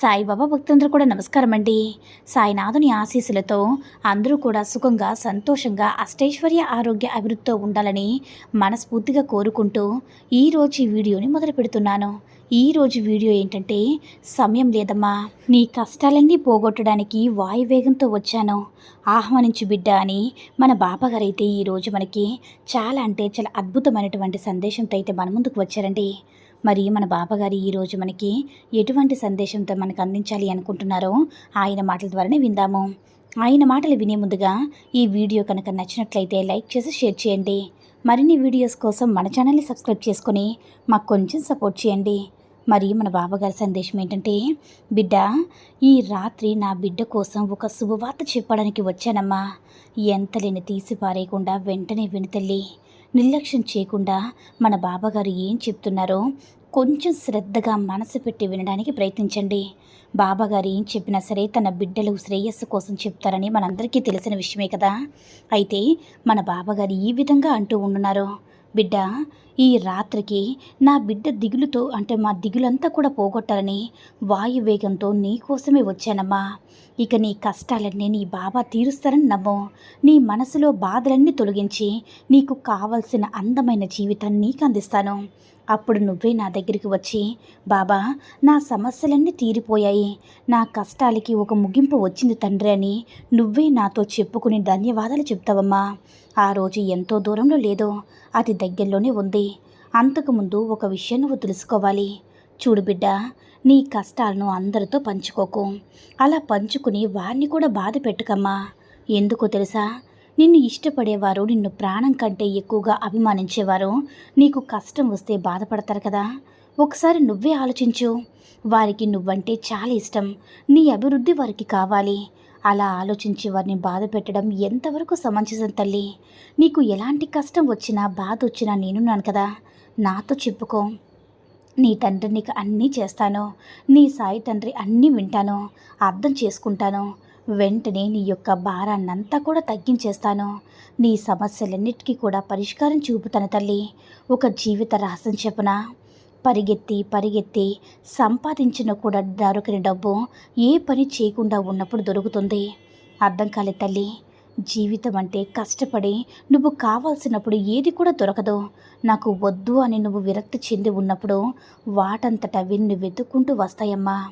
సాయిబాబా భక్తులందరూ కూడా నమస్కారం అండి సాయినాథుని ఆశీస్సులతో అందరూ కూడా సుఖంగా సంతోషంగా అష్టైశ్వర్య ఆరోగ్య అభివృద్ధితో ఉండాలని మనస్ఫూర్తిగా కోరుకుంటూ ఈరోజు ఈ వీడియోని మొదలు పెడుతున్నాను. ఈరోజు వీడియో ఏంటంటే సమయం లేదమ్మా. నీ కష్టాలన్నీ పోగొట్టడానికి వాయువేగంతో వచ్చాను. ఆహ్వానించు బిడ్డ అని మన బాబాగారైతే ఈరోజు మనకి చాలా అంటే చాలా అద్భుతమైనటువంటి సందేశంతో అయితే మన ముందుకు వచ్చారండి. మరి మన బాబాగారు ఈరోజు మనకి ఎటువంటి సందేశంతో మనకు అందించాలి అనుకుంటున్నారో ఆయన మాటల ద్వారానే విందాము. ఆయన మాటలు వినే ముందుగా ఈ వీడియో కనుక నచ్చినట్లయితే లైక్ చేసి షేర్ చేయండి. మరిన్ని వీడియోస్ కోసం మన ఛానల్ని సబ్స్క్రైబ్ చేసుకొని మాకు కొంచెం సపోర్ట్ చేయండి. మరి మన బాబాగారి సందేశం ఏంటంటే బిడ్డ ఈ రాత్రి నా బిడ్డ కోసం ఒక శుభవార్త చెప్పడానికి వచ్చానమ్మా. ఎంతలేని తీసి పారేయకుండా వెంటనే వినతల్లి నిర్లక్ష్యం చేయకుండా మన బాబాగారు ఏం చెప్తున్నారో కొంచెం శ్రద్ధగా మనసు పెట్టి వినడానికి ప్రయత్నించండి. బాబాగారు ఏం చెప్పినా సరే తన బిడ్డలు శ్రేయస్సు కోసం చెప్తారని మనందరికీ తెలిసిన విషయమే కదా. అయితే మన బాబాగారు ఈ విధంగా అంటూ ఉండున్నారు బిడ్డ ఈ రాత్రికి నా బిడ్డ దిగులుతో అంటే మా దిగులంతా కూడా పోగొట్టాలని వాయువేగంతో నీ కోసమే వచ్చానమ్మా. ఇక నీ కష్టాలన్నీ నీ బాబా తీరుస్తారని నమ్ము. నీ మనసులో బాధలన్నీ తొలగించి నీకు కావలసిన అందమైన జీవితాన్ని నీకు అందిస్తాను. అప్పుడు నువ్వే నా దగ్గరికి వచ్చి బాబా నా సమస్యలన్నీ తీరిపోయాయి. నా కష్టాలకి ఒక ముగింపు వచ్చింది తండ్రి అని నువ్వే నాతో చెప్పుకుని ధన్యవాదాలు చెప్తావమ్మా. ఆ రోజు ఎంతో దూరంలో లేదో. అది దగ్గరలోనే ఉంది. అంతకుముందు ఒక విషయం నువ్వు తెలుసుకోవాలి. చూడు బిడ్డ నీ కష్టాలను అందరితో పంచుకోకు. అలా పంచుకుని వారిని కూడా బాధ పెట్టుకమ్మా. ఎందుకో తెలుసా? నిన్ను ఇష్టపడేవారు నిన్ను ప్రాణం కంటే ఎక్కువగా అభిమానించేవారు నీకు కష్టం వస్తే బాధపడతారు కదా. ఒకసారి నువ్వే ఆలోచించు. వారికి నువ్వంటే చాలా ఇష్టం. నీ అభివృద్ధి వారికి కావాలి. అలా ఆలోచించి వారిని బాధ పెట్టడం ఎంతవరకు సమంజసం తల్లి? నీకు ఎలాంటి కష్టం వచ్చినా బాధ వచ్చినా నేనున్నాను కదా. నాతో చెప్పుకో. నీ తండ్రి నీకు అన్నీ చేస్తాను. నీ సాయి తండ్రి అన్నీ వింటాను. అర్థం చేసుకుంటాను. వెంటనే నీ యొక్క భారాన్నంతా కూడా తగ్గించేస్తాను. నీ సమస్యలన్నిటికీ కూడా పరిష్కారం చూపుతాను తల్లి. ఒక జీవిత రహస్యం చెప్పున? పరిగెత్తి పరిగెత్తి సంపాదించిన కూడా దొరకని డబ్బు ఏ పని చేయకుండా ఉన్నప్పుడు దొరుకుతుంది. అర్థం కాలే తల్లి. జీవితం అంటే కష్టపడి నువ్వు కావాల్సినప్పుడు ఏది కూడా దొరకదు. నాకు వద్దు అని నువ్వు విరక్తి చెంది ఉన్నప్పుడు వాటంతట అవి నువ్వు వెతుక్కుంటూ వస్తాయమ్మా.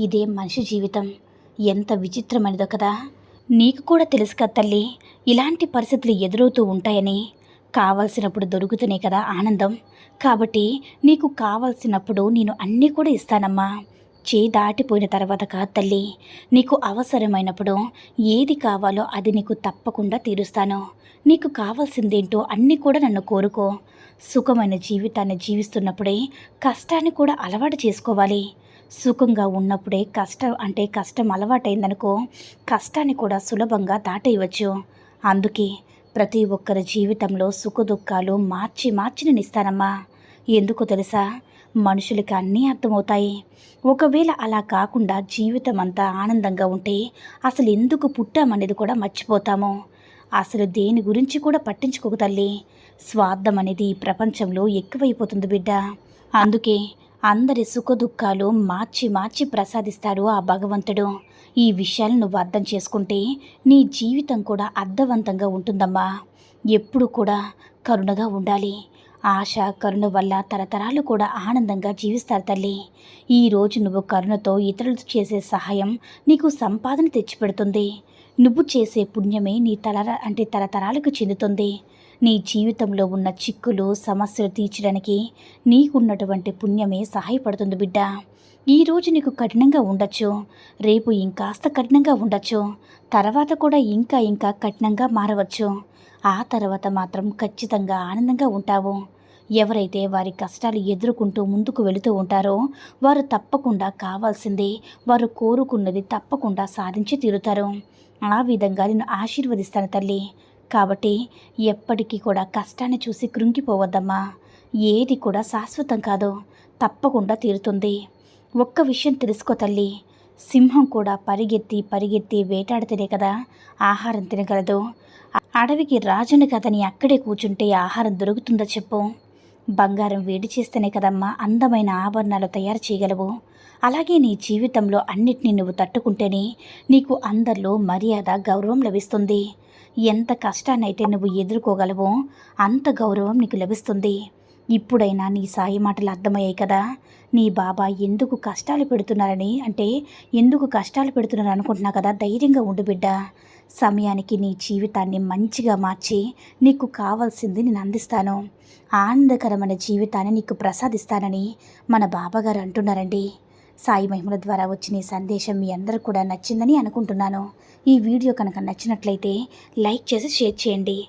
ఇదే మనిషి జీవితం. ఎంత విచిత్రమైనదో కదా. నీకు కూడా తెలుసు కదా తల్లి ఇలాంటి పరిస్థితులు ఎదురవుతూ ఉంటాయని. కావలసినప్పుడు దొరుకుతూనే కదా ఆనందం. కాబట్టి నీకు కావలసినప్పుడు నేను అన్నీ కూడా ఇస్తానమ్మా. వచ్చి దాటిపోయిన తర్వాత కాదు తల్లి నీకు అవసరమైనప్పుడు ఏది కావాలో అది నీకు తప్పకుండా తీరుస్తాను. నీకు కావాల్సిందేంటో అన్నీ కూడా నన్ను కోరుకో. సుఖమైన జీవితాన్ని జీవిస్తున్నప్పుడే కష్టాన్ని కూడా అలవాటు చేసుకోవాలి. సుఖంగా ఉన్నప్పుడే కష్టం అంటే కష్టం అలవాటైందనుకో కష్టాన్ని కూడా సులభంగా దాటేయవచ్చు. అందుకే ప్రతి ఒక్కరి జీవితంలో సుఖదుఃఖాలు మార్చి మార్చి నేను ఇస్తానమ్మా. ఎందుకు తెలుసా? మనుషులకి అన్నీ అర్థమవుతాయి. ఒకవేళ అలా కాకుండా జీవితం అంతా ఆనందంగా ఉంటే అసలు ఎందుకు పుట్టామనేది కూడా మర్చిపోతాము. అసలు దేని గురించి కూడా పట్టించుకోకు తల్లి. స్వార్థం అనేది ఈ ప్రపంచంలో ఎక్కువైపోతుంది బిడ్డ. అందుకే అందరి సుఖ దుఃఖాలు మార్చి మార్చి ప్రసాదిస్తాడు ఆ భగవంతుడు. ఈ విషయాలు నువ్వు అర్థం చేసుకుంటే నీ జీవితం కూడా అర్థవంతంగా ఉంటుందమ్మా. ఎప్పుడు కూడా కరుణగా ఉండాలి. ఆశ కరుణ వల్ల తరతరాలు కూడా ఆనందంగా జీవిస్తారు తల్లి. ఈరోజు నువ్వు కరుణతో ఇతరులు చేసే సహాయం నీకు సంపాదన తెచ్చిపెడుతుంది. నువ్వు చేసే పుణ్యమే నీ తల అంటే తరతరాలకు చెందుతుంది. నీ జీవితంలో ఉన్న చిక్కులు సమస్యలు తీర్చడానికి నీకున్నటువంటి పుణ్యమే సహాయపడుతుంది బిడ్డ. ఈరోజు నీకు కఠినంగా ఉండొచ్చు. రేపు ఇంకాస్త కఠినంగా ఉండొచ్చు. తర్వాత కూడా ఇంకా ఇంకా కఠినంగా మారవచ్చు. ఆ తర్వాత మాత్రం ఖచ్చితంగా ఆనందంగా ఉంటావు. ఎవరైతే వారి కష్టాలు ఎదుర్కొంటూ ముందుకు వెళుతూ ఉంటారో వారు తప్పకుండా కావాల్సింది వారు కోరుకున్నది తప్పకుండా సాధించి తీరుతారు. ఆ విధంగా నేను ఆశీర్వదిస్తాను తల్లి. కాబట్టి ఎప్పటికీ కూడా కష్టాన్ని చూసి కృంగిపోవద్దమ్మా. ఏది కూడా శాశ్వతం కాదు తప్పకుండా తీరుతుంది. ఒక్క విషయం తెలుసుకో తల్లి. సింహం కూడా పరిగెత్తి పరిగెత్తి వేటాడితేనే కదా ఆహారం తినగలదు. అడవికి రాజుని కథని అక్కడే కూర్చుంటే ఆహారం దొరుకుతుందో చెప్పు. బంగారం వేడి చేస్తేనే కదమ్మా అందమైన ఆభరణాలు తయారు చేయగలవు. అలాగే నీ జీవితంలో అన్నిటినీ నువ్వు తట్టుకుంటేనే నీకు అందరిలో మర్యాద గౌరవం లభిస్తుంది. ఎంత కష్టాన్నైతే నువ్వు ఎదుర్కోగలవో అంత గౌరవం నీకు లభిస్తుంది. ఇప్పుడైనా నీ సాయి మాటలు అర్థమయ్యాయి కదా? నీ బాబా ఎందుకు కష్టాలు పెడుతున్నారని? అంటే ఎందుకు కష్టాలు పెడుతున్నారు అనుకుంటున్నా కదా ధైర్యంగా ఉండు బిడ్డ. సమయానికి నీ జీవితాన్ని మంచిగా మార్చి నీకు కావాల్సింది నేను అందిస్తాను. ఆనందకరమైన జీవితాన్ని నీకు ప్రసాదిస్తానని మన బాబాగారు అంటున్నారండి. సాయి మహిమల ద్వారా వచ్చిన ఈ సందేశం మీ అందరూ కూడా నచ్చిందని అనుకుంటున్నాను. ఈ వీడియో కనుక నచ్చినట్లయితే లైక్ చేసి షేర్ చేయండి.